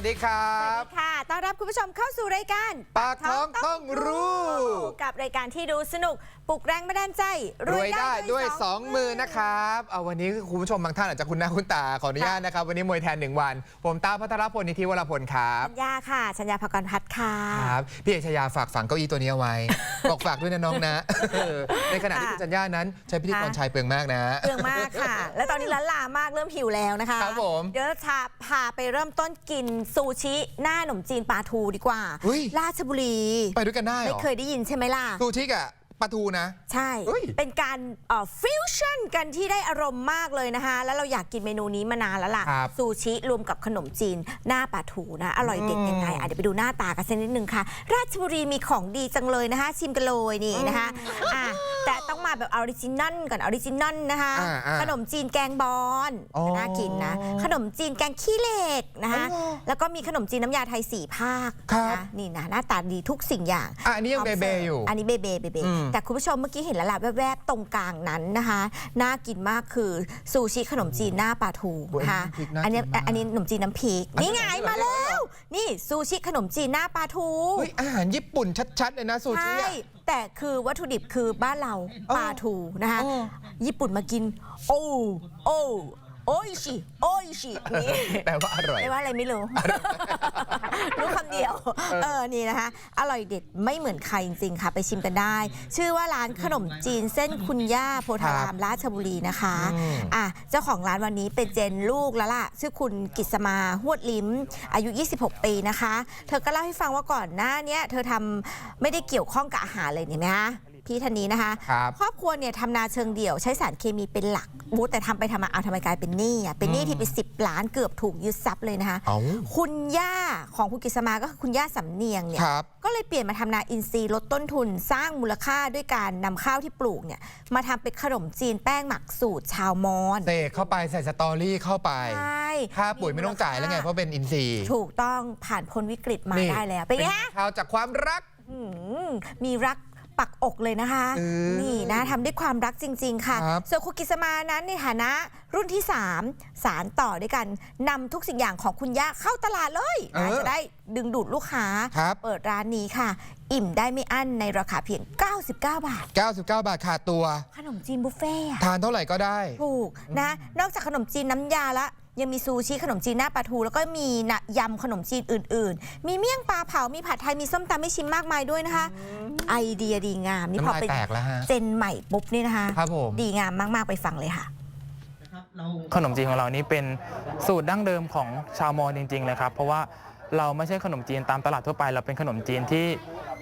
วัสดีครับ ค่ะต้อนรับคุณผู้ชมเข้าสู่รายการปากท้องต้องรู้กับรายการที่ดูสนุกปลุกแรงบันดาลใจรวยได้ด้วยสอง2มือนะครับเอาวันนี้คุณผู้ชมบางท่านอาจจะคุ้นหน้าคุ้นตาขออนุญาตนะครับ วันนี้มวยแทนหนึ่งวัน ผมตาพัทรพลนิธิวรพลครับชัญญาค่ะชัญญาภกรพัฒน์ค่ะครับพี่เอกชยาฝากฝังเก้าอี้ตัวนี้เอาไว้บอกฝากด้วยนะน้องนะเออในขณะที่คุณจัญญานั้นใช้พิธีกรชายเปลืองมากนะเรื่องมากค่ะ และตอนนี้ล้านลามากเริ่มหิวแล้วนะคะครับผมเดี๋ยวจะพาไปเริ่มต้นกินซูชิหน้าขนมจีนปลาทูดีกว่าอุ๊ยราชบุรี ไปด้วยกันได้เหรไม่อเคยได้ยินใช่ไหมล่ะ ซูชิกับ ปลาทูนะ ใช่เฮ้ย เป็นการฟิวชั่นกันที่ได้อารมณ์มากเลยนะคะ แล้วเราอยากกินเมนูนี้มานานแล้วล่ะ ครับซูชิรวมกับขนมจีน หน้าปลาทูนะ อร่อยเด็ดยังไงอะเดี๋ยวไปดูหน้าตากันสักนิดนึงค่ะ ราชบุรีมีของดีจังเลยนะคะ ชิมกันเลยนี่นะคะอะแต่ต้องมาแบบออริจินอลก่อนออริจินอลนะคะ อ่าอ่าขนมจีนแกงบอนอ๋อน่ากินนะ ขนมจีนแกงขี้เหล็กนะคะอ๋อแล้วก็มีขนมจีนน้ำยาไทยสี่ภาคครับ นะนี่นะหน้าตาดีทุกสิ่งอย่าง อะอันนี้ยังเบเบอยู่ อันนี้เบเบเบเบอืมแต่คุณผู้ชมเมื่อกี้เห็นแล้วล่ะแวบๆตรงกลางนั้นนะคะ น่ากินมากคือซูชิขนมจีนหน้าปลาทูโอ้ยนะคะน้ำพริกน่าอันนี้กินมากอันนี้ขนมจีนน้ำพริกอันนี้นี่ไงเหรอมาแล้ว นี่ซูชิขนมจีนหน้าปลาทูเฮ้ยอาหารญี่ปุ่นชัดๆเลยนะซูชิใช่อะ แต่คือวัตถุดิบคือบ้านเราอ๋อปลาทูนะคะอ๋อญี่ปุ่นมากิน โอ้โอ้ โอ้ยชิโอ้ยชินี่แปลว่าอร่อย ไม่ว่าอะไรไม่รู้ รู้คำเดียว เออ นี่นะคะ อร่อยเด็ดไม่เหมือนใครจริงๆค่ะ ไปชิมกันได้ ชื่อว่าร้านขนมจีนเส้นคุณย่าโพธารามราชบุรีนะคะอืมอะ เจ้าของร้านวันนี้เป็นเจนลูกแล้วล่ะ ชื่อคุณกิษมาหวดลิ้ม อายุ 26 ปีนะคะ เธอก็เล่าให้ฟังว่าก่อนหน้าเนี้ยเธอทำไม่ได้เกี่ยวข้องกับอาหารเลยเนี่ยนะ พี่ท่านนี้นะคะครับครอบครัวเนี่ยทำนาเชิงเดี่ยวใช้สารเคมีเป็นหลักบูแต่ทำไปทำมาเอาทำไมกลายเป็นหนี้อะเป็นหนี้ที่เป็นสิบล้านเกือบถูกยึดทรัพย์เลยนะคะเอ้าคุณย่าของคุณกิษมาก็คือคุณย่าสำเนียงเนี่ยครับก็เลยเปลี่ยนมาทำนาอินทรีย์ลดต้นทุนสร้างมูลค่าด้วยการนำข้าวที่ปลูกเนี่ยมาทำเป็นขนมจีนแป้งหมักสูตรชาวมอญเสกเข้าไปใส่สตอรี่เข้าไปใช่ค่าปุ๋ยไม่ต้องจ่ายแล้วไงเพราะเป็นอินทรีย์ ถูกต้องผ่านพ้นวิกฤตมาได้แล้วเป็นไงข่าวจากความรักอืมมีรัก ปักอกเลยนะคะเออนี่นะทำด้วยความรักจริง ๆ ค่ะครับส่วนคุณกิษมานั้นในฐานะรุ่นที่ 3 สารต่อด้วยกันนำทุกสิ่งอย่างของคุณย่าเข้าตลาดเลยนะจะได้ดึงดูดลูกค้าครับเปิดร้านนี้ค่ะ อิ่มได้ไม่อั้นในราคาเพียง 99 บาท 99 บาทขาดตัว ขนมจีนบุฟเฟ่ต์อะทานเท่าไหร่ก็ได้ ถูกนะ นอกจากขนมจีนน้ำยาละ ยังมีซูชิขนมจีนหน้าปลาทู แล้วก็มีนะยำขนมจีนอื่น ๆ มีเมี่ยงปลาเผา มีผัดไทย มีส้มตำให้ชิมมากมายด้วยนะคะ ไอเดียดีงามนี่พอน้ำลายเป็นแตกแล้วฮะ เจนใหม่ปุ๊บนี่นะคะ ครับผม ดีงามมาก ๆ ไปฟังเลยค่ะ ขนมจีนของเรานี่เป็นสูตรดั้งเดิมของชาวมอญจริงๆเลยครับเพราะว่าเราไม่ใช่ขนมจีนตามตลาดทั่วไป เราเป็นขนมจีนที่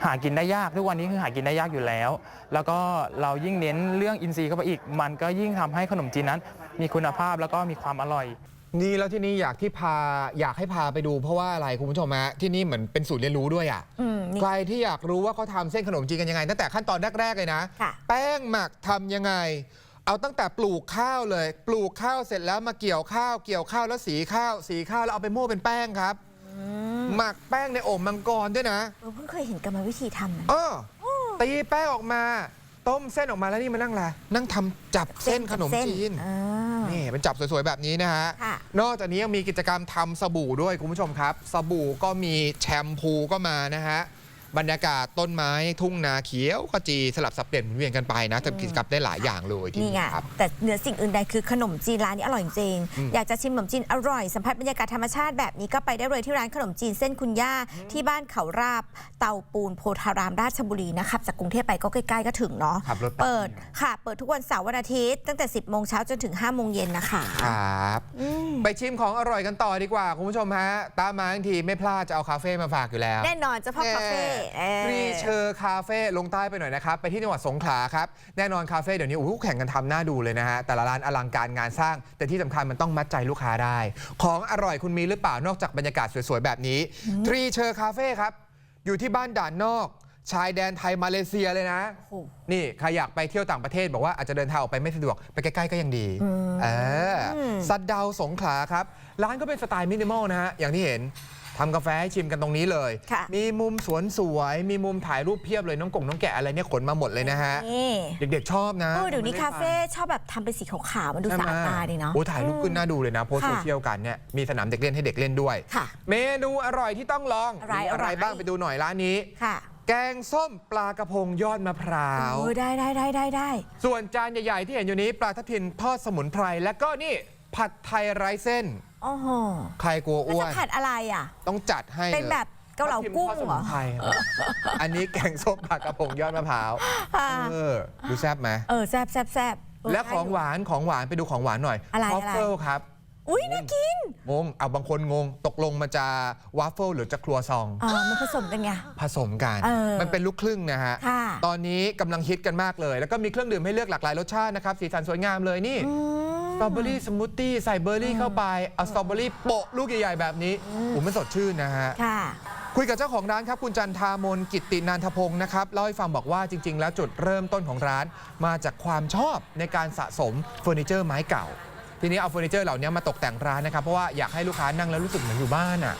หากินได้ยากทุกวันนี้คือหากินได้ยากอยู่แล้ว แล้วก็เรายิ่งเน้นเรื่องอินทรีย์เข้าไปอีก มันก็ยิ่งทำให้ขนมจีนนั้น มีคุณภาพแล้วก็มีความอร่อย นี่แล้วที่นี่อยากที่พาอยากให้พาไปดูเพราะว่าอะไรคุณผู้ชมฮะที่นี่เหมือนเป็นศูนย์เรียนรู้ด้วยอะอืมนี่ ใครที่อยากรู้ว่าเขาทำเส้นขนมจีนกันยังไง ตั้งแต่ขั้นตอนแรกๆเลยนะ ค่ะ แป้งหมักทำยังไง เอาตั้งแต่ปลูกข้าวเลย ปลูกข้าวเสร็จแล้วมาเกี่ยวข้าว เกี่ยวข้าวแล้วสีข้าว สีข้าวแล้วเอาไปโม่เป็นแป้งครับ หมักแป้งในโอ่งมังกรด้วยนะ เออเพิ่งเคยเห็นกรรมวิธีทำนะเออตีแป้งออกมา ต้มเส้นออกมาแล้วนี่มานั่งอะไรนั่งทำจับเส้นขนมจีน อ่า นี่เป็นจับสวยๆแบบนี้นะฮะ ค่ะนอกจากนี้ยังมีกิจกรรมทำสบู่ด้วยคุณผู้ชมครับ สบู่ก็มีแชมพูก็มานะฮะ บรรยากาศต้นไม้ทุ่งนาเขียวขจีสลับสับเปลี่ยนหมุนเวียนกันไปนะทำกิจกรรมได้หลายอย่างเลยที่นี่ไงครับ แต่เหนือสิ่งอื่นใดคือขนมจีนร้านนี้อร่อยจริง อืม อยากจะชิมขนมจีนอร่อยสัมผัสบรรยากาศธรรมชาติแบบนี้ก็ไปได้เลยที่ร้านขนมจีนเส้นคุณย่าที่บ้านเขาราบเตาปูนโพธารามราชบุรีนะครับจากกรุงเทพไปก็ใกล้ๆก็ถึงเนาะขับรถแป๊บเปิดค่ะ เปิดทุกวันเสาร์วันอาทิตย์ตั้งแต่ 10โมงเช้าจนถึง5โมงเย็นนะคะครับ อืมไปชิมของอร่อยกันต่อดีกว่า คุณผู้ชมฮะ ตามมาทั้งทีไม่พลาดจะเอาคาเฟ่มาฝากอยู่แล้ว แน่นอนเจ้าพ่อคาเฟ่เออรีเชอร์คาเฟ่ลงใต้ไปหน่อยนะครับ ไปที่จังหวัดสงขลาครับ แน่นอนคาเฟ่เดี๋ยวนี้โอ้โหแข่งกันทำหน้าดูเลยนะฮะ แต่ละร้านอลังการงานสร้าง แต่ที่สำคัญมันต้องมัดใจลูกค้าได้ ของอร่อยคุณมีหรือเปล่านอกจากบรรยากาศสวยๆ แบบนี้ทรีเชอร์คาเฟ่ครับ อยู่ที่บ้านด่านนอก ชายแดนไทยมาเลเซียเลยนะ โอ้โห นี่ใครอยากไปเที่ยวต่างประเทศบอกว่าอาจจะเดินทางออกไปไม่สะดวกไปใกล้ๆก็ยังดีเออสัดเดาสงขลาครับ ร้านก็เป็นสไตล์มินิมอลนะฮะอย่างที่เห็น ทำกาแฟให้ชิมกันตรงนี้เลย ค่ะ มีมุมสวนสวย มีมุมถ่ายรูปเพียบเลยน้องกงน้องแกะอะไรเนี่ยขนมาหมดเลยนะฮะ นี่เด็กๆชอบนะเออเดี๋ยวนี้มัคาเฟ่ชอบแบบทำเป็นสีขาวๆมันดูใช่สะไหมอาดตาดีเนาะ โอ้ถ่ายรูปขึ้นน่าดูเลยนะโพสต์ค่ะโซเชียลกันเนี่ยมีสนามเด็กเล่นให้เด็กเล่นด้วย ค่ะเมนูอร่อยที่ต้องลองอะไรมีอะไรอะไร บ้างไปดูหน่อยร้านนี้ ค่ะแกงส้มปลากระพงยอดมะพร้าวเออได้ได้ได้ได้ได้ส่วนจานใหญ่ ๆ ที่เห็นอยู่นี้ปลาทับทิมทอดสมุนไพร และก็นี่ผัดไทยไร้เส้น โอ้โหใครกลัวแล้วอ้วจะน ผัดอะไรอะ ต้องจัดให้เป็นลยแบบเกาเหลากุ้งทับทิมทอดสเหรมุอนไพรอันนี้แกงส้มปลากระพงยอดมะพร้าวค่ะเออดูแซ่บไหมเออแซบแซบแซบเและของหได้ยู่วานของหวานไปดูของหวานหน่อยอะไรวอฟเฟิลครับอุ้ยน่ากินงงเอาบางคนงง ตกลงมันจะวาฟเฟิลหรือจะครัวซองเออมันผสมกันไง ผสมกัน เออมันเป็นลูกครึ่งนะฮะ ค่ะ ตอนนี้กำลังฮิตกันมากเลย แล้วก็มีเครื่องดื่มให้เลือกหลากหลายรสชาตินะครับ สีสันสวยงามเลยนี่ อืมส ตรอเบอรี่สมูทตี้ใส่เบอร์รี่เข้าไป เอาสตรอเบอรี่โปะลูกใหญ่ๆแบบนี้โอ้มันสดชื่นนะฮะ ค่ะ คุยกับเจ้าของร้านครับ คุณจันทามนกิตตินันทพงศ์นะครับ เล่าให้ฟังบอกว่าจริง ๆ แล้วจุดเริ่มต้นของร้านมาจากความชอบในการสะสมเฟอร์นิเจอร์ไม้เก่า ทีนี้เอาเฟอร์นิเจอร์เหล่านี้มาตกแต่งร้านนะครับ เพราะว่าอยากให้ลูกค้านั่งแล้วรู้สึกเหมือนอยู่บ้านอะ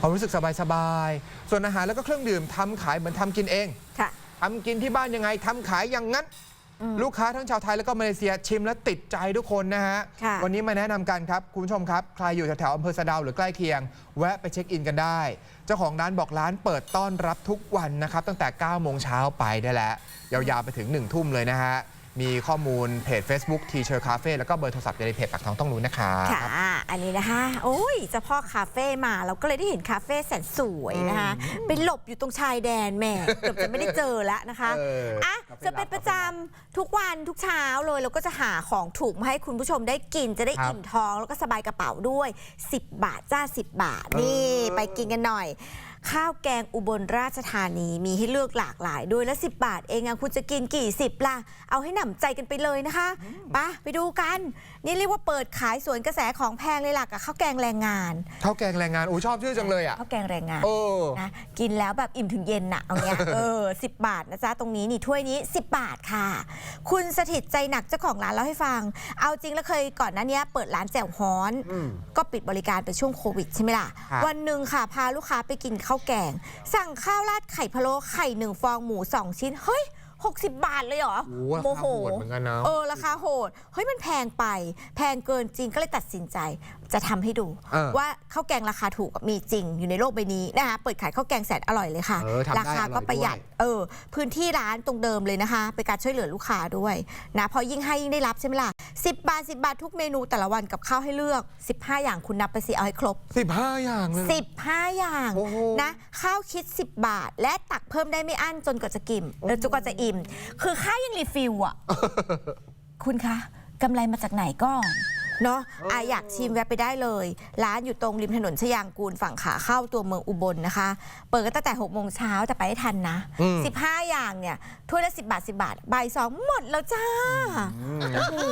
ความรู้สึกสบายๆส่วนอาหารแล้วก็เครื่องดื่มทำขายเหมือนทำกินเองค่ะทำกินที่บ้านยังไงทำขายอย่างนั้นอืม ลูกค้าทั้งชาวไทยแล้วก็มาเลเซียชิมแล้วติดใจทุกคนนะฮะ ค่ะวันนี้มาแนะนำกันครับ คุณผู้ชมครับ ใครอยู่แถวๆอำเภอสะดาวหรือใกล้เคียง แวะไปเช็คอินกันได้ เจ้าของร้านบอกร้านเปิดต้อนรับทุกวันนะครับ ตั้งแต่9โมงเช้าไปได้แล้วยาวๆไปถึง1ทุ่มเลยนะฮะ มีข้อมูลเพจ Facebook t ีเชอร์คาเฟ่แล้วก็เบอร์โทรศัพท์ในเพจปากท้องต้องรู้นะครับค่ะ อันนี้นะคะ โอ้ยเจ้าพ่อคาเฟ่มาเราก็เลยได้เห็นคาเฟ่แสนสวยนะคะไปหลบอยู่ตรงชายแดนแหม่เกือบจะไม่ได้เจอแล้วนะคะเอออะคาเฟ่จะเป็นประจำทุกวันทุกเช้าเลยเราก็จะหาของถูกมาให้คุณผู้ชมได้กินจะได้ครับอิ่มท้องแล้วก็สบายกระเป๋าด้วย 10 บาทจ้า 10 บาทนี่ เออ ไปกินกันหน่อย ข้าวแกงอุบลราชธานีมีให้เลือกหลากหลายด้วยและ 10 บาทเองอะคุณจะกินกี่สิบล่ะ เอาให้หนำใจกันไปเลยนะคะไปะไปดูกัน นี่เรียกว่าเปิดขายสวนกระแสของแพงเลยล่ะกับข้าวแกงแรงงาน ข้าวแกงแรงงานโอ้ชอบชื่อจังเลยอะข้าวแกงแรงงานโอ้นะกินแล้วแบบอิ่มถึงเย็นน่ะเอาเนี้ยเออสิบาทนะจ๊ะตรงนี้นี่ถ้วยนี้ 10 บาทค่ะ คุณสถิตใจหนักเจ้าของร้านเล่าให้ฟัง เอาจริงแล้วเคยก่อนหน้าเนี้ยเปิดร้านแจ่วฮ้อนอืมก็ปิดบริการไปช่วงโควิดใช่ไหมล่ะครับวันหนึ่งค่ะพาลูกค้าไปกินข้าวแกง สั่งข้าวราดไข่พะโล้ไข่หนึ่งฟองหมู2ชิ้น เฮ้ย 60 บาทเลยเหรอโอ้ราคาโหดเหมือนกันนะเออราคาโหดเฮ้ยมันแพงไป แพงเกินจริงก็เลยตัดสินใจ จะทำให้ดูเออว่าข้าวแกงราคาถูกมีจริงอยู่ในโลกใบนี้นะคะเปิดขายข้าวแกงแสนอร่อยเลยค่ะเออทำได้ราคาก็ประหยัดอร่อยด้วยเออพื้นที่ร้านตรงเดิมเลยนะคะเป็นการช่วยเหลือลูกค้าด้วยนะเพอยิ่งให้ยิ่งได้รับใช่ไหมล่ะ10 บาท 10 บาททุกเมนูแต่ละวันกับข้าวให้เลือก 15 อย่างคุณนับไปสิเอาให้ครบสิบห้าอย่างเลย15 อย่างโอ้โหนะข้าวคิด 10 บาท และตักเพิ่มได้ไม่อั้นจนกว่าจะกิมเออจนกว่าจะอิ่ม คือค่ายังรีฟิลอะ คุณคะกำไรมาจากไหนก่อน เนาะอะอยากชิมแวะไปได้เลย ร้านอยู่ตรงริมถนนชยางกูลฝั่งขาเข้าตัวเมืองอุบลนะคะ เปิดกันตั้งแต่6โมงเช้าแต่ไปให้ทันนะ อืม 15 อย่างเนี่ยถ้วยละ 10 บาท 10 บาทใบายสองหมดแล้วจ้า อืม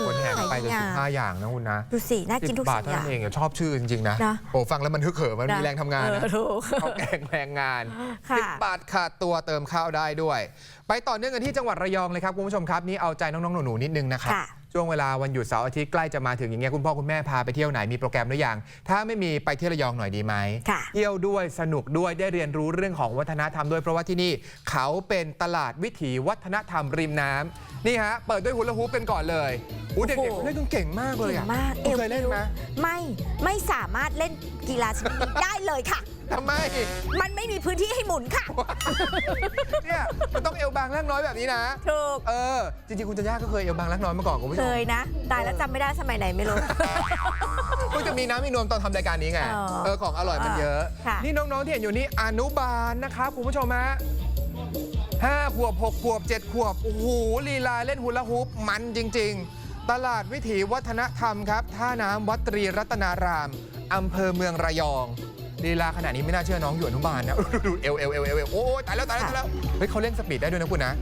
คนแห่กันไปเลยสิบห้าอย่างนะคุณนะดูสิน่ากินทุก10บาสิ่ทงเท่าอย่านั้งนเองอะชอบชื่อจริง ๆ นะนะ โอ้ฟังแล้วมันฮึกเหิมมันมีแรงทำงานนะเออถูก ข้าวแกงแรงงานค่ะ สิบบาทขาดตัวเติมข้าวได้ด้วย ไปต่อเนื่องกันที่จังหวัดระยองเลยครับคุณผู้ชมครับ นี่เอาใจน้องๆหนูๆนิดนึงนะครับ ค่ะ ช่วงเวลาวันหยุดเสาร์อาทิตย์ใกล้จะมาถึงอย่างเงี้ยคุณพ่อคุณแม่พาไปเที่ยวไหนมีโปรแกรมหรือยัง ถ้าไม่มีไปเที่ยวระยองหน่อยดีไหมค่ะเที่ยวด้วยสนุกด้วยได้เรียนรู้เรื่องของวัฒนธรรมด้วยเพราะว่าที่นี่ เขาเป็นตลาดวิถีวัฒนธรรมริมน้ำนี่ฮะเปิดด้วยฮุลาฮูปเป็นก่อนเลยอู้เด็กโอ้โหๆเล่นกันเก่งมากเลยเก่อะงมากคุณเคยเล่นไหม ไม่ไม่สามารถเล่นกีฬาชนิดนี้ได้เลยค่ะ ทำไม มันไม่มีพื้นที่ให้หมุนค่ะ เนี่ยมันต้องเอวบางแรงน้อยแบบนี้นะ ถูก เออ จริงๆ คุณจันย่าก็เคยเอวบางแรงน้อยมาก่อนคุณผู้ชเคมยนะ ตายแล้วจำไม่ได้สมัยไหนไม่รู้เพิ่งจะมีน้ำมีนวมตอนทำรายการนี้ไง อ๋อเออ ของอร่อยมันเยอะ ค่ะ นี่น้องๆ ที่เห็นอยู่นี่อนุบาลนะครับคุณผู้ชมฮะห้าขวบหกขวบเจ็ดขวบ โอ้โหลีลาเล่นฮูลาฮูปมันจริง ๆ ตลาดวิถีวัฒนธรรมครับ ท่าน้ำวัดตรีรัตนารามอำเภอเมืองระยอง ลีลาขนาดนี้ไม่น่าเชื่อน้องอยู่อนุบาลนะ ดูเอวเอวเอวเอวเอวโอ้ยตายแล้วตายแล้วตายแล้ว เฮ้ยเขาเล่นสปีดได้ด้วยนะคุณนะ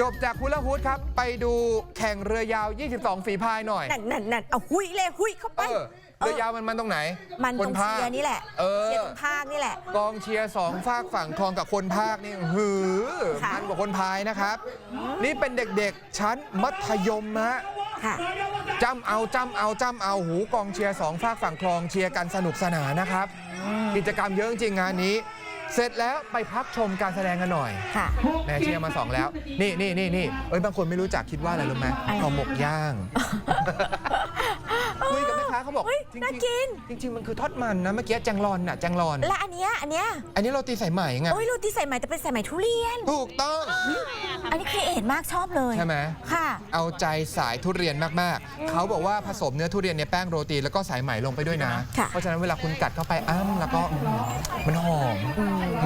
จบจากฮูลาฮูปครับ ไปดูแข่งเรือยาว 22 ฝีพายหน่อย นั่นนั่นนั่นเอาหุยเลยหุยเข้าไป เออเรือยาวมันมันตรงไหนมันตรงคภาคเชียร์นี่แหละเออเชียร์ตรงภาคนี่แหละ กองเชียร์สองฝากฝั่งคลองกับคนภาคนี่หือค่ะมันกว่าคนพายนะครับ นี่เป็นเด็กๆชั้นมัธยมฮะค่ะจ้ำเอาจ้ำเอาจ้ำเอาหูกองเชียร์สองฝากฝั่งคลองเชียร์กันสนุกสนานนะครับ กิจกรรมเยอะจริงๆงานนี้ เสร็จแล้วไปพักชมการแสดงกันหน่อยค่ะแม่เชียร์มาสองแล้ว นี่นี่นี่นี่เอ้ยบางคนไม่รู้จักคิดว่าอะไรรู้ไหมอะไรห่อหมกย่างคุยกับแม่ ค้าเขาบอกเฮ้ยจริงน่าๆกินจริง ๆ มันคือทอดมันนะเมื่อกี้แจงรอนน่ะแจงรอน และอันเนี้ยอันเนี้ยอันนี้โรตีสายไหมไงโอ้ยโรตีใส่ไหมแต่เป็นใส่ไหมทุเรียน ถูกต้องอันนี้ครีเอทมากชอบเลยใช่ไหมค่ะ เอาใจสายทุเรียนมากๆ เขาบอกว่าผสมเนื้อทุเรียนในแป้งโรตีแล้วก็สายไหมลงไปด้วยนะ ค่ะเพราะฉะนั้นเวลาคุณกัดเข้าไปอ้ำแล้วก็อื้อหือมันหอม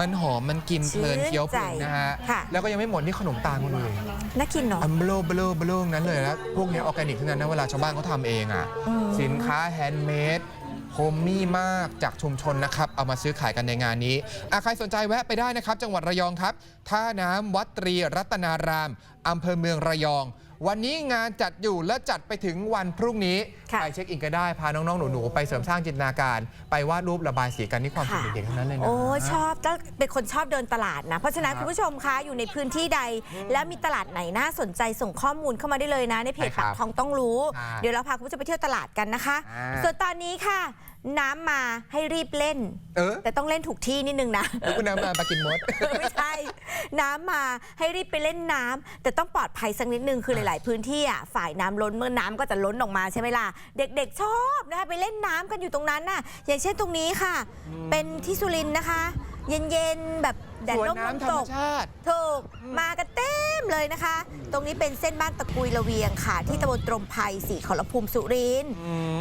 มันหอมมันกินเพลินชื่นเคี้ยวเพลินใจนะฮะค่ะ แล้วก็ยังไม่หมดนี่ขนมตาลคุณดูดิน่ากินเนาะ อัมเบลเบลเบลนั้นเลยแล้วพวกเนี้ออร์แกนิกทั้งนั้นนะเวลาชาวบ้านเขาทำเองอะอืมสินค้าแฮนด์เมดโฮมมี่มากจากชุมชนนะครับ เอามาซื้อขายกันในงานนี้อะใครสนใจแวะไปได้นะครับ จังหวัดระยองครับ ท่าน้ำวัดตรีรัตนารามอำเภอเมืองระยอง วันนี้งานจัดอยู่และจัดไปถึงวันพรุ่งนี้ค่ะไปเช็คอินก็ได้พาน้องๆหนูๆไปเสริมสร้างจินตนาการ ไปวาดรูประบายสีกันนี่ความสุขค่ะ เด็กๆทั้งนั้นเลยนะ โอ้ยชอบก็เป็นคนชอบเดินตลาดนะ เพราะฉะนั้นครับคุณผู้ชมคะอยู่ในพื้นที่ใด แล้วมีตลาดไหนน่าสนใจส่งข้อมูลเข้ามาได้เลยนะ ในเพจใช่ครัปับกทองต้องรู้ใช่เดี๋ยวเราพาคุณผู้ชมไปเที่ยวตลาดกันนะคะ อ่า ส่วนตอนนี้ค่ะ น้ำมาให้รีบเล่น เออแต่ต้องเล่นถูกที่นิดนึงนะ แล้วคุณน้ำมาปากินมด ไม่ใช่ น้ำมาให้รีบไปเล่นน้ำแต่ต้องปลอดภัยสักนิดนึงคือหลาย ๆ พื้นที่อะฝ่ายน้ำล้นเมื่อน้ำก็จะล้นออกมาใช่ไหมล่ะ เด็ก ๆ ชอบนะคะไปเล่นน้ำกันอยู่ตรงนั้นน่ะ อย่างเช่นตรงนี้ค่ะ เป็นที่สุรินทร์นะคะ เย็น ๆ แบบ แดดสวนร่มลมน้ำธรตรมก ชาติ ถูกมากันเต็มเลยนะคะ ตรงนี้เป็นเส้นบ้านตะกุยระเวียงค่ะ ที่ตำบลตรมไพรสีขอรภูมิสุรินทร์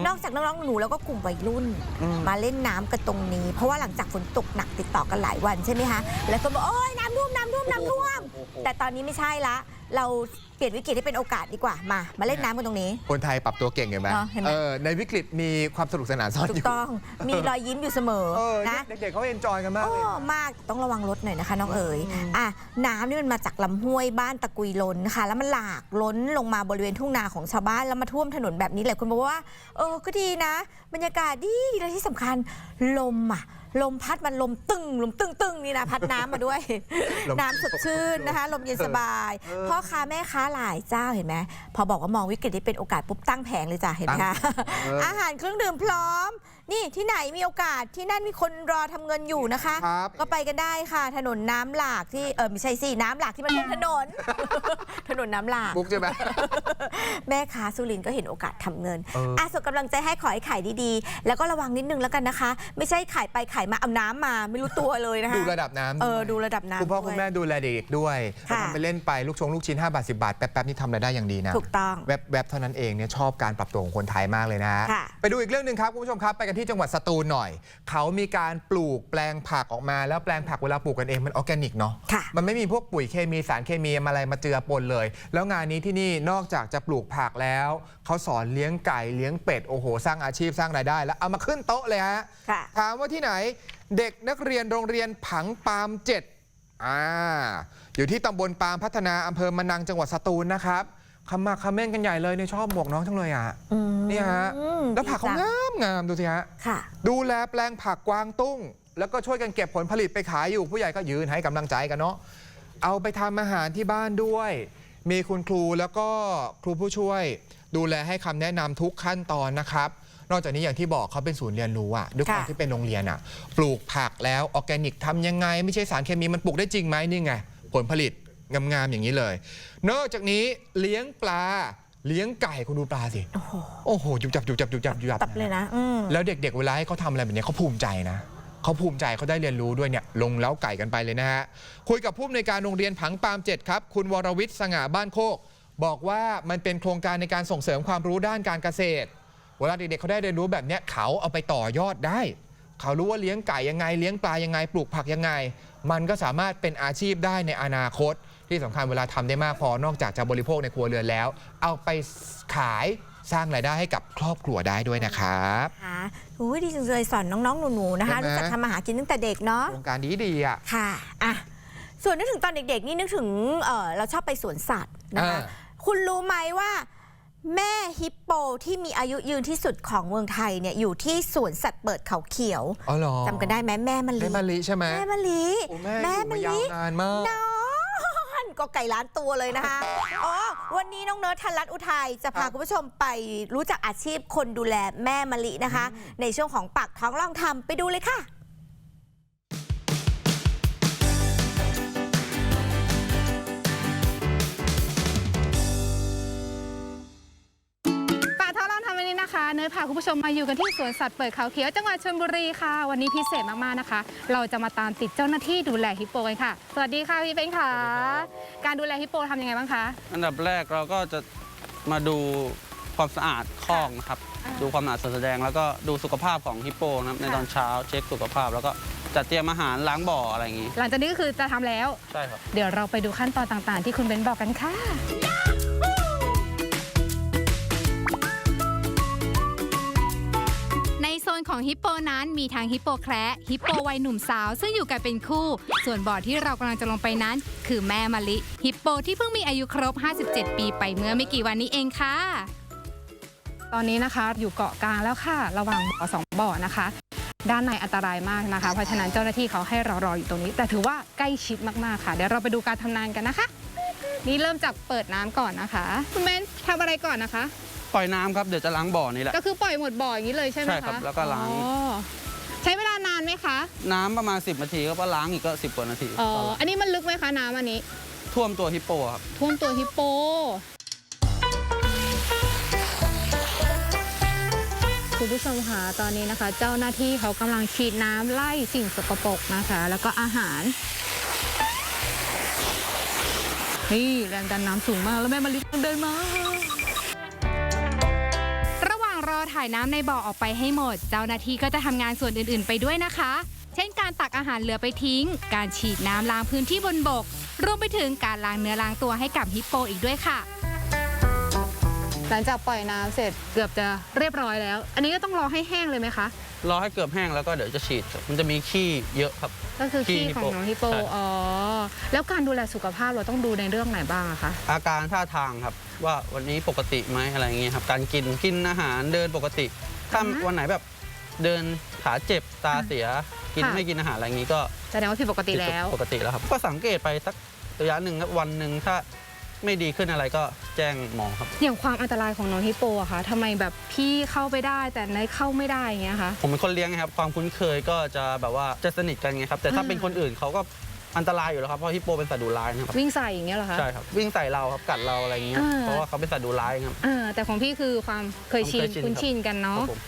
นอกจากน้องๆหนูๆแล้วก็กลุ่มวัยรุ่น อืม มาเล่นน้ำกันตรงนี้ เพราะว่าหลังจากฝนตกหนักติดต่อกันหลายวันใช่ไหมคะแล้วก็บอกโอ้ยน้ำท่วมน้ำท่วมน้ำท่วม แต่ตอนนี้ไม่ใช่ละ เรา เปลี่ยนวิกฤตให้เป็นโอกาสดีกว่ามา มาเล่นน้ำกันตรงนี้ คนไทยปรับตัวเก่งเห็นไหมเนอะเห็นไหม เออในวิกฤตมีความสนุกสนานซ่อนถูอกยู่ ต้องมีรอยยิ้มอยู่เสมอเออนะ เด็กๆเขาเอนจอยกันมากโอ้เลย มากต้องระวังรถหน่อยนะคะน้องเอ๋ยอะน้ำนี่มันมาจากลำห้วยบ้านตะกุยล้นนะคะแล้วมันหลากล้นลงมาบริเวณทุ่งนาของชาวบ้านแล้วมาท่วมถนนแบบนี้แหละคุณบอกว่า เออก็ดีนะ บรรยากาศดีและที่สำคัญลมอะ ลมพัดมันลมตึงลมตึงตึงนี่นะพัดน้ำมาด้วย ลม น้ำสดชื่นนะคะ ลมเย็นสบายเออพ่อค้าแม่ค้าหลายเจ้าเห็นไหมพอบอกว่ามองวิกฤตที่เป็นโอกาสปุ๊บตั้งแผงเลยจ้ะเห็นไหมคะเอออ อาหารเครื่องดื่มพร้อม นี่ที่ไหนมีโอกาสที่นั่นมีคนรอทำเงินอยู่นะคะ ครับ ก็ไปกันได้ค่ะ ถนนน้ำหลากที่เออไม่ใช่สิน้ำหลากที่มันเป็นถนน ถนนน้ำหลาก บุ๊กใช่ไหม แม่ค้าสุรินทร์ก็เห็นโอกาสทำเงินเอออ่อะส่งกำลังใจให้ขอให้ขายดีๆ แล้วก็ระวังนิดนึงแล้วกันนะคะ ไม่ใช่ขายไปขายมาเอาน้ำมาไม่รู้ตัวเลยนะคะ ดูระดับน้ำเออวยดูระดับน้ำคุณพ่อด้วยคุณแม่ดูแลเด็กๆด้วยค่ะทำไปเล่นไปลูกชงลูกชิ้น 5 บาท 10 บาท แป๊บๆนี่ทำรายได้อย่างดีนะ ถูกต้อง แวบแวบเท่านั้นเองเนี่ยชอบการปรับตัวของคนไทยมากเลยนะ ค่ะ ไปดูอีกเรื่องหนึ่งครับ คุณผู้ชมครับ ไปกันที่จังหวัดสตูลหน่อย เขามีการปลูกแปลงผักออกมาแล้วแปลงผักเวลาปลูกกันเองมันออร์แกนิกเนาะค่ะ มันไม่มีพวกปุ๋ยเคมีสารเคมีอะไรมาเจือปนเลย แล้วงานนี้ที่นี่นอกจากจะปลูกผักแล้ว เขาสอนเลี้ยงไก่เลี้ยงเป็ดโอ้โห สร้างอาชีพสร้างรายได้ แล้วเอามาขึ้นโต๊ะเลยฮะค่ะ ถามว่าที่ไหนเด็กนักเรียนโรงเรียนผังปาล์มเจ็ด อ่า อยู่ที่ตำบลปาล์มพัฒนาอำเภอมะนังจังหวัดสตูลนะครับ คำมาคำเม่นกันใหญ่เลยเนี่ยชอบหมวกน้องทั้งเลยอะอืมเนี่ยฮะแล้วผักเขาดีจังามงามดูสิฮะ ค่ะ ดูแลแปลงผักกวางตุ้ง แล้วก็ช่วยกันเก็บผลผลิตไปขายอยู่ ผู้ใหญ่ก็ยืนให้กำลังใจกันเนาะเอาไปทำอาหารที่บ้านด้วย มีคุณครูแล้วก็ครูผู้ช่วย ดูแลให้คำแนะนำทุกขั้นตอนนะครับ นอกจากนี้อย่างที่บอกเขาเป็นศูนย์เรียนรู้อะด้วยความค่ะ ที่เป็นโรงเรียนอะปลูกผักแล้วออร์แกนิกทำยังไง ไม่ใช่สารเคมีมันปลูกได้จริงไหมนี่ไงผลผลิต งามๆอย่างนี้เลย นอกจากนี้เลี้ยงปลาเลี้ยงไก่คุณดูปลาสิ โอ้โหโอ้โหจุบจับจุบจับจุบจับจุบจับตับเลยนะอืมแล้วเด็กๆเวลาให้เขาทำอะไรแบบนี้เขาภูมิใจนะเขาภูมิใจเขาได้เรียนรู้ด้วยเนี่ยลงเล้าไก่กันไปเลยนะฮะคุยกับผู้อำนวยการโรงเรียนผังปาล์มเจ็ดครับ คุณวรวิทย์สง่าบ้านโคก บอกว่ามันเป็นโครงการในการส่งเสริมความรู้ด้านการเกษตร เวลาเด็กๆเขาได้เรียนรู้แบบเนี้ยเขาเอาไปต่อยอดได้ เขารู้ว่าเลี้ยงไก่ยังไง เลี้ยงปลายังไง ปลูกผักยังไง มันก็สามารถเป็นอาชีพได้ในอนาคต ที่สำคัญเวลาทำได้มากพอนอกจากจะบริโภคในครัวเรือนแล้ว เอาไปขายสร้างรายได้ให้กับครอบครัวได้ด้วยนะครับค่ะโอ้ยดีจังเลยสอนน้องๆหนูๆนะคะใช่ไหมรู้จักทำอาหารกินตั้งแต่เด็กเนาะโครงการดีดีๆอะค่ะอะส่วนนึกถึงตอนเด็กๆ นี่นึกถึงเออเราชอบไปสวนสัตว์นะคะอ่าคุณรู้ไหมว่าแม่ฮิปโปที่มีอายุยืนที่สุดของเมืองไทยเนี่ยอยู่ที่สวนสัตว์เปิดเขาเขียวอ๋อเหรอจำกันได้ไหมแม่มะลิแม่มะลิใช่ไหมแม่มะลิโอ้แม่อยู่มายาวนานมากนอน กอไก่ล้านตัวเลยนะคะอ๋อวันนี้น้องเนิร์ดทันรัตน์อุทัยจะพาครับคุณผู้ชมไปรู้จักอาชีพคนดูแลแม่มะลินะคะ ในช่วงของปากท้องลองทำไปดูเลยค่ะ เนยพาคุณผู้ชมมาอยู่กันที่สวนสัตว์เปิดเขาเขียวจังหวัดชลบุรีค่ะ วันนี้พิเศษมากๆนะคะ เราจะมาตามติดเจ้าหน้าที่ดูแลฮิปโปกันค่ะ สวัสดีค่ะพี่เป็นค่ะ การดูแลฮิปโปทำยังไงบ้างคะ อันดับแรกเราก็จะมาดูความสะอาดคอกนะครับ อ่าดูความสะอาดสัตว์แสดง แล้วก็ดูสุขภาพของฮิปโปนะครับในตอนเช้าเช็คสุขภาพ แล้วก็จัดเตรียมอาหารล้างบ่ออะไรอย่างนี้ หลังจากนี้ก็คือจะทำแล้ว ใช่ครับ เดี๋ยวเราไปดูขั้นตอนต่างๆ ที่คุณเบนบอกกันค่ะใของฮิปโปนั้นมีทางฮิปโปแคระฮิปโปวัยหนุ่มสาว ซึ่งอยู่กันเป็นคู่ ส่วนบ่อที่เรากำลังจะลงไปนั้น คือแม่มะลิ ฮิปโปที่เพิ่งมีอายุครบ 57 ปีไปเมื่อไม่กี่วันนี้เองค่ะ ตอนนี้นะคะอยู่เกาะกลางแล้วค่ะ ระหว่างบ่อสองบ่อนะคะ ด้านในอันตรายมากนะคะ เพราะฉะนั้นเจ้าหน้าที่เขาให้เรารออยู่ตรงนี้ แต่ถือว่าใกล้ชิดมากๆค่ะ เดี๋ยวเราไปดูการทำงานกันนะคะ นี่เริ่มจากเปิดน้ำก่อนนะคะ คุณเบนทำอะไรก่อนนะคะ ปล่อยน้ำครับเดี๋ยวจะล้างบ่อนี่แหละ ก็คือปล่อยหมดบ่ออย่างนี้เลยใช่ไหมคะใช่ครับแล้วก็ล้าง อ๋อใช้เวลานานไหมคะน้ำประมาณ 10 นาทีก็ล้างอีกก็ 10กว่านาทีอ๋ออันนี้มันลึกไหมคะน้ำอันนี้ ท่วมตัวฮิปโปครับ ท่วมตัวฮิปโป คุณผู้ชมคะตอนนี้นะคะ เจ้าหน้าที่เขากำลังฉีดน้ำไล่สิ่งสกปรกนะคะ แล้วก็อาหาร นี่แรงดันน้ำสูงมากแล้วแม่มะลิต้องเดินมาระหว่างรอ ถ่ายน้ำในบ่อออกไปให้หมด เจ้าหน้าที่ก็จะทำงานส่วนอื่นๆ ไปด้วยนะคะ เช่นการตักอาหารเหลือไปทิ้ง การฉีดน้ำล้างพื้นที่บนบก รวมไปถึงการล้างเนื้อล้างตัวให้กับฮิปโปอีกด้วยค่ะ หลังจากปล่อยน้ำเสร็จเกือบจะเรียบร้อยแล้ว อันนี้ก็ต้องรอให้แห้งเลยไหมคะ รอให้เกือบแห้งแล้วก็เดี๋ยวจะฉีดครับมันจะมีขี้เยอะครับ ก็คือขี้ขี้ฮิปขโปองน้องฮิปโป ใช่ อ๋อ แล้วการดูแลสุขภาพเราต้องดูในเรื่องไหนบ้างอะคะ อาการท่าทางครับ ว่าวันนี้ปกติไหมอะไรอย่างเงี้ยครับ การกินกินอาหารเดินปกติ ถ้าอ่าฮะวันไหนแบบเดินขาเจ็บตาเสีย กินค่ะ ไม่กินอาหารอะไรอย่างงี้ก็แสดงว่าผิดปกติแล้ว ปกติแล้วครับ ก็สังเกตไปสักระยะหนึ่งครับวันหนึ่งถ้า ไม่ดีขึ้นอะไรก็แจ้งหมอครับ อย่างความอันตรายของน้องฮิปโปอะคะทำไมแบบพี่เข้าไปได้แต่นายเข้าไม่ได้อย่างเงี้ยคะ ผมเป็นคนเลี้ยงไงครับ ความคุ้นเคยก็จะแบบว่าจะสนิทกันไงครับ แต่ถ้าอ่า เป็นคนอื่นเขาก็อันตรายอยู่แล้วครับ เพราะฮิปโปเป็นสัตว์ดุร้ายนะครับ วิ่งใส่อย่างเงี้ยเหรอคะ ใช่ครับ วิ่งใส่เราครับ กัดเราอะไรอย่างเงี้ย อ่า เพราะว่าเขาเป็นสัตว์ดุร้ายครับเออแต่ของพี่คือความเคยชินความเคยชิน คุ้นชินกันคเนาะ รับผม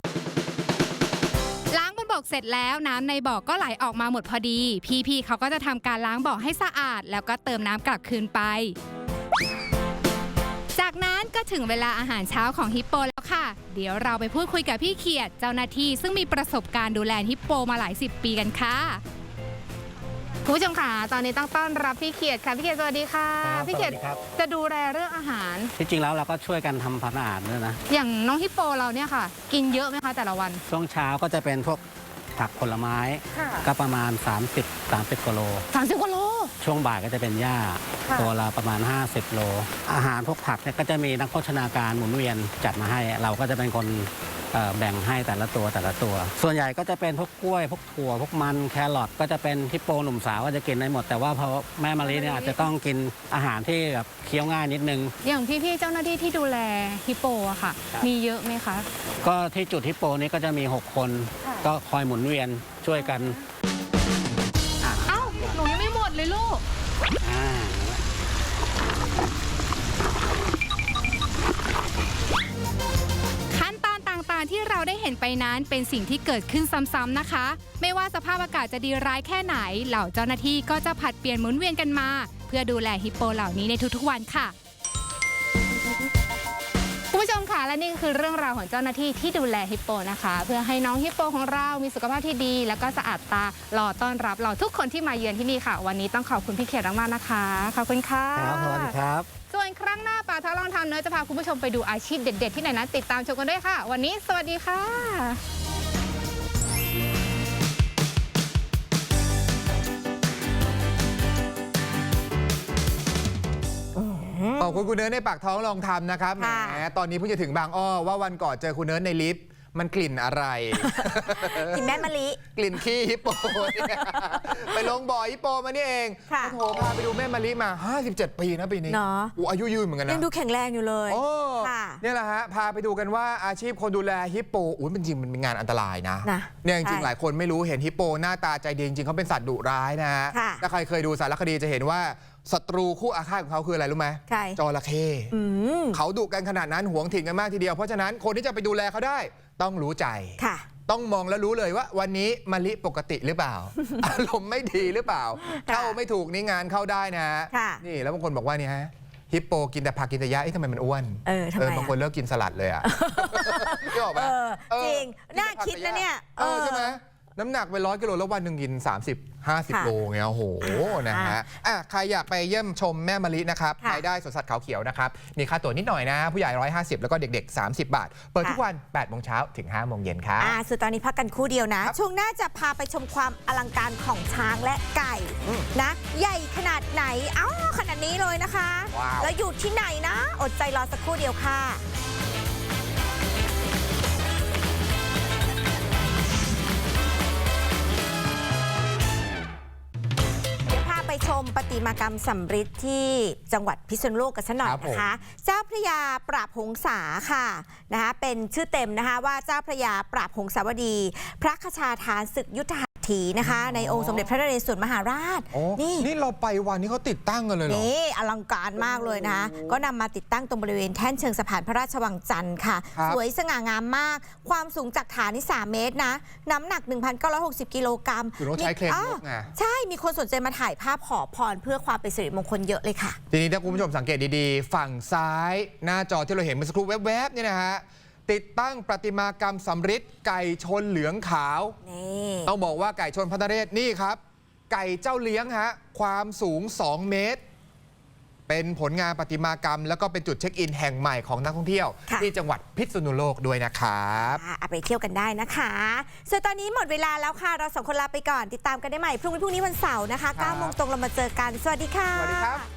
ล้างบนบกเสร็จแล้วน้ำในบ่อก็ไหลออกมาหมดพอดี พี่ๆเขาก็จะทำการล้างบ่อให้สะอาด แล้วก็เติมน้ำกลับคืนไปจาก นั้นก็ถึงเวลาอาหารเช้าของฮิปโปแล้วค่ะ เดี๋ยวเราไปพูดคุยกับพี่เขียดเจ้าหน้าที่ซึ่งมีประสบการณ์ดูแลฮิปโปมาหลายสิบปีกันค่ะคุณผู้ชมค่ะตอนนี้ต้องต้อนรับพี่เขียดค่ะพี่เขียดสวัสดีค่ะ ครับพี่เขียดสวัสดีครับ จะดูแลเรื่องอาหาร ที่จริงแล้วเราก็ช่วยกันทำความสะอาดด้วยนะ อย่างน้องฮิปโปเราเนี่ยค่ะ กินเยอะไหมคะแต่ละวัน ช่วงเช้าก็จะเป็นพวก ผักผลไม้ค่ะก็ประมาณ 30 30กิโล สามสิบกว่าโล ช่วงบ่ายก็จะเป็นหญ้าค่ะ ตัวละประมาณ 50 โล อาหารพวกผักเนี่ยก็จะมีนักโภชนาการหมุนเวียนจัดมาให้ เราก็จะเป็นคนเอ่อแบ่งให้แต่ละตัวแต่ละตัว ส่วนใหญ่ก็จะเป็นพวกกล้วย พวกถั่วพวกมันแครอทก็จะเป็นฮิปโปหนุ่มสาวก็จะกินได้หมด แต่ว่าพอแม่มะลิเนี่ยอาจจะต้องกินอาหารที่แบบเคี้ยวง่ายนิดนึง อย่างพี่ๆเจ้าหน้าที่ที่ดูแลฮิปโปอะค่ะ ครับ มีเยอะไหมคะ ก็ที่จุดฮิปโปนี้ก็จะมี 6 คน ค่ะ ก็คอยหมุนเวียนช่วยกันเอ้าหนูยังไม่หมดเลยลูก อ่าขั้นตอนต่างๆที่เราได้เห็นไปนั้นเป็นสิ่งที่เกิดขึ้นซ้ำๆนะคะ ไม่ว่าสภาพอากาศจะดีร้ายแค่ไหน เหล่าเจ้าหน้าที่ก็จะผลัดเปลี่ยนหมุนเวียนกันมา เพื่อดูแลฮิปโปเหล่านี้ในทุกๆวันค่ะ คุณผู้ชมค่ะและนี่ก็คือเรื่องราวของเจ้าหน้าที่ที่ดูแลฮิปโปนะคะ เพื่อให้น้องฮิปโปของเรามีสุขภาพที่ดี แล้วก็สะอาดตารอต้อนรับเราทุกคนที่มาเยือนที่นี่ค่ะ วันนี้ต้องขอบคุณพี่เขตมากๆนะคะขอบคุณค่ะครับสวัสดีครับ ส่วนครั้งหน้าป่าท้าลองทำเนื้อะจะพาคุณผู้ชมไปดูอาชีพเด็ด ๆ ที่ไหนนั้นติดตามชมกันด้วยค่ะ วันนี้สวัสดีค่ะ ขอบคุณคุณเนิร์ดในปากท้องลองทำนะครับแหมค่ะ ตอนนี้เพิ่งจะถึงบางอ้อว่าวันก่อนเจอคุณเนิร์ดในลิฟต์ มันกลิ่นอะไร กินแม่มะลิ กลิ่นขี้ฮิปโปเนี่ยไปลงบ่อฮิปโปมานี่เองค่ะโทรพาไปดูแม่มะลิมา 57 ปีนะปีนี้เนาะอูอายุยืนเหมือนกันนะ ยังดูแข็งแรงอยู่เลย โอ้ค่ะ เนี่ยแหละฮะ พาไปดูกันว่าอาชีพคนดูแลฮิปโปอุ้ยเป็นจริงมันเป็นงานอันตรายนะนะเนี่ยจริงใช่ๆหลายคนไม่รู้เห็นฮิปโป หน้าตาใจดีจริงๆเขาเป็นสัตว์ดุร้ายนะฮะ ค่ะถ้าใครเคยดูสารคดีจะเห็นว่าศัตรูคู่อาฆาตของเขาคืออะไรรู้ไหมใคร จระเข้อืม เขาดุกันขนาดนั้นหวงถิ่นกันมากทีเดียว เพราะฉะนั้นคนที่จะไปดูแลเขาได้ ต้องรู้ใจ ค่ะ ต้องมองแล้วรู้เลยว่า วันนี้มะลิปกติหรือเปล่า อารมณ์ไม่ดีหรือเปล่า ค่ะเข้าไม่ถูกนี่งานเข้าได้นะฮะค่ะ นี่แล้วบางคนบอกว่านี่ฮะฮิปโปกินแต่ผักกินแต่หญ้าเอ๊ะทำไมมันอ้วนเออทำไมอะบางคนเลิกกินสลัดเลยอะ นึกออกเอปะอเออจริงกิน่าแต่ผักคิดแต่หนะญ้เนี่ย เออใช่ไหม น้ำหนักไปร้อยกิโลแล้ววันหนึ่งกิน 30 50ค่ะโลเงี้ยโอ้โหนะฮะอะใครอยากไปเยี่ยมชมแม่มะลินะครับค่ะ ไปได้สวนสัตว์เขาเขียวนะครับ มีค่าตั๋วนิดหน่อยนะ ผู้ใหญ่ 150 แล้วก็เด็ก ๆ 30 บาท เปิดทุกวัน8โมงเช้าถึง5โมงเย็นครับ อ่าส่วนตอนนี้พักกันครู่เดียวนะ ครับช่วงหน้าจะพาไปชมความอลังการของช้างและไก่อืมนะ ใหญ่ขนาดไหน เอ้า ขนาดนี้เลยนะคะ ว้าว แล้วอยู่ที่ไหนนะ อดใจรอสักครู่เดียวค่ะ มประติมากรรมสำริดที่จังหวัดพิษณุโลกกันสักหน่อยครับผมนะคะ เจ้าพระยาปราบหงษาค่ะนะคะเป็นชื่อเต็มนะคะว่าเจ้าพระยาปราบหงสาวดี พระคชาทานศึกยุทธหัต ถีนะคะ ในองค์สมเด็จพระนเรศวรมหาราชโอ้นี่ นี่เราไปวันนี้เขาติดตั้งกันเลยเหรอ นี่อลังการมากเลยนะคะก็นำมาติดตั้งตรงบริเวณแท่นเชิงสะพานพระราชวังจันทร์ค่ะ ครับ สวยสง่างามมาก ความสูงจากฐานนี่ 3 เมตรนะ น้ำหนัก 1,960 กิโลกรัมคือต้องใช้เครนยกไง อ่าใช่มีคนสนใจมาถ่ายภาพขอพรเพื่อความเป็นสิริมงคลเยอะเลยค่ะ ทีนี้ถ้าคุณผู้ชมสังเกตดีๆ ฝั่งซ้ายหน้าจอที่เราเห็นเมื่อสักครู่แวบๆเนี่ยนะฮะ ติดตั้งประติมากรรมสำริดไก่ชนเหลืองขาว นี่ต้องบอกว่าไก่ชนพันธเรศนี่ครับ ไก่เจ้าเลี้ยงฮะความสูง 2 เมตร เป็นผลงานประติมากรรม แล้วก็เป็นจุดเช็คอินแห่งใหม่ของนักท่องเที่ยวค่ะที่จังหวัดพิษณุโลกด้วยนะครับ อะเอาไปเที่ยวกันได้นะคะ ส่วนตอนนี้หมดเวลาแล้วค่ะ เราสองคนลาไปก่อน ติดตามกันได้ใหม่ พรุ่งนี้พรุ่งนี้วันเสาร์นะคะครับ9โมงตรงเรามาเจอกัน สวัสดีค่ะ สวัสดีครับ